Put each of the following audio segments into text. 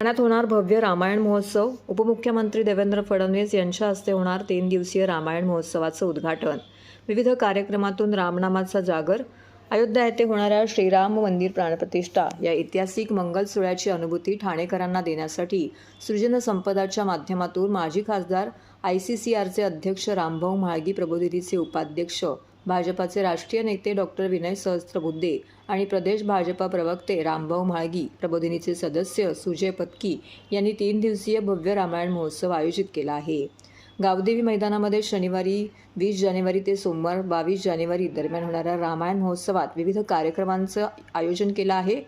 ठाण्यात होणार भव्य रामायण महोत्सव. उपमुख्यमंत्री देवेंद्र फडणवीस यांच्या हस्ते होणार तीन दिवसीय रामायण महोत्सवाचं उद्घाटन. विविध कार्यक्रमातून रामनामाचा जागर. अयोध्या येथे होणाऱ्या श्रीराम मंदिर प्राणप्रतिष्ठा या ऐतिहासिक मंगल सोहळ्याची अनुभूती ठाणेकरांना देण्यासाठी सृजन संपदाच्या माध्यमातून माजी खासदार आय सी सी आरचे अध्यक्ष रामभाऊ म्हाळगी प्रबोधिनीचे उपाध्यक्ष भाजपाचे राष्ट्रीय नेते डॉक्टर विनय सहस्त्रबुद्धे आणि प्रदेश भाजपा प्रवक्ते रामभाऊ म्हाळगी प्रबोधिनीचे सदस्य सुजय पत्की यांनी तीन दिवसीय भव्य रामायण महोत्सव आयोजित केला आहे. गावदेवी मैदानामध्ये शनिवारी वीस जानेवारी ते सोमवार बावीस जानेवारी दरम्यान होणाऱ्या रामायण महोत्सवात विविध कार्यक्रमांचं आयोजन केलं आहे.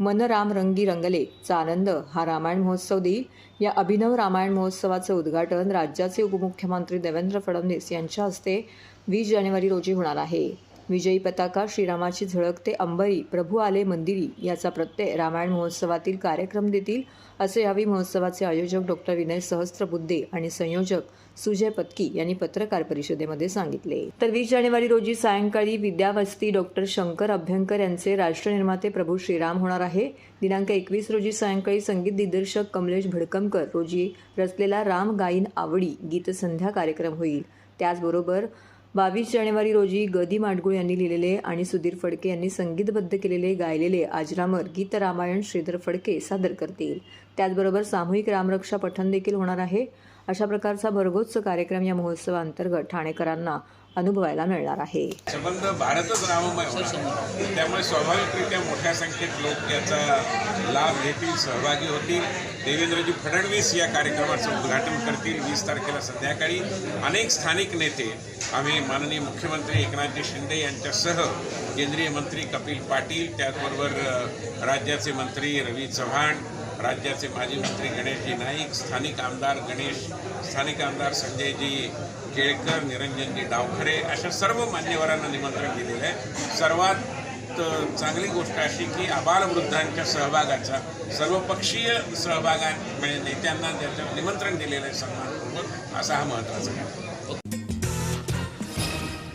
मनराम रंगी रंगले चा आनंद हा रामायण महोत्सव देईल. या अभिनव रामायण महोत्सवाचं उद्घाटन राज्याचे उपमुख्यमंत्री देवेंद्र फडणवीस यांच्या हस्ते वीस जानेवारी रोजी होणार आहे. विजयी पताका श्रीरामाची झळकते अंबरी प्रभू आले मंदिरी याचा प्रत्यय रामायण महोत्सवातील कार्यक्रम देतील असे यावेळी महोत्सवाचे आयोजक डॉक्टर विनय सहस्त्रबुद्धे आणि संयोजक सुजय पत्की यांनी पत्रकार परिषदेमध्ये सांगितले. तर वीस जानेवारी रोजी सायंकाळी विद्यावस्ती डॉक्टर शंकर अभ्यंकर यांचे राष्ट्रनिर्माते प्रभू श्रीराम होणार आहे. दिनांक एकवीस रोजी सायंकाळी संगीत दिग्दर्शक कमलेश भडकमकर रोजी रचलेला राम गायीन आवडी गीतसंध्या कार्यक्रम होईल. त्याचबरोबर बावीस जानेवारी रोजी गदी माडगुळ यांनी लिहिलेले आणि सुधीर फडके यांनी संगीतबद्ध केलेले गायलेले आजरामर गीत रामायण श्रीधर फडके सादर करतील. त्याचबरोबर सामूहिक रामरक्षा पठण देखील होणार आहे. अशा प्रकारचा भरघोस कार्यक्रम या महोत्सवाअंतर्गत ठाणेकरांना अनुभवायला मिळणार आहे. संबंध भारतच राममय होणार त्यामुळे स्वाभाविकरित्या मोठ्या संख्येत लोक याचा लाभ घेतील सहभागी होतील. देवेंद्रजी फडणवीस या कार्यक्रमाचं उद्घाटन करतील वीस तारखेला संध्याकाळी. अनेक स्थानिक नेते आम्ही माननीय मुख्यमंत्री एकनाथजी शिंदे यांच्यासह केंद्रीय मंत्री कपिल पाटील त्याचबरोबर राज्याचे मंत्री रवी चव्हाण राज्याचे माजी मंत्री गणेशजी नाईक स्थानिक आमदार गणेश स्थानिक आमदार संजयजी केळकर निरंजनजी डावखरे अशा सर्व मान्यवरांना निमंत्रण दिलेलं आहे. सर्वात चांगली गोष्ट अशी की आबालवृद्धांच्या सहभागाचा सर्वपक्षीय सहभागा म्हणजे नेत्यांना ज्याच्यात निमंत्रण दिलेलं आहे सन्मानपूर्वक असा हा महत्त्वाचा आहे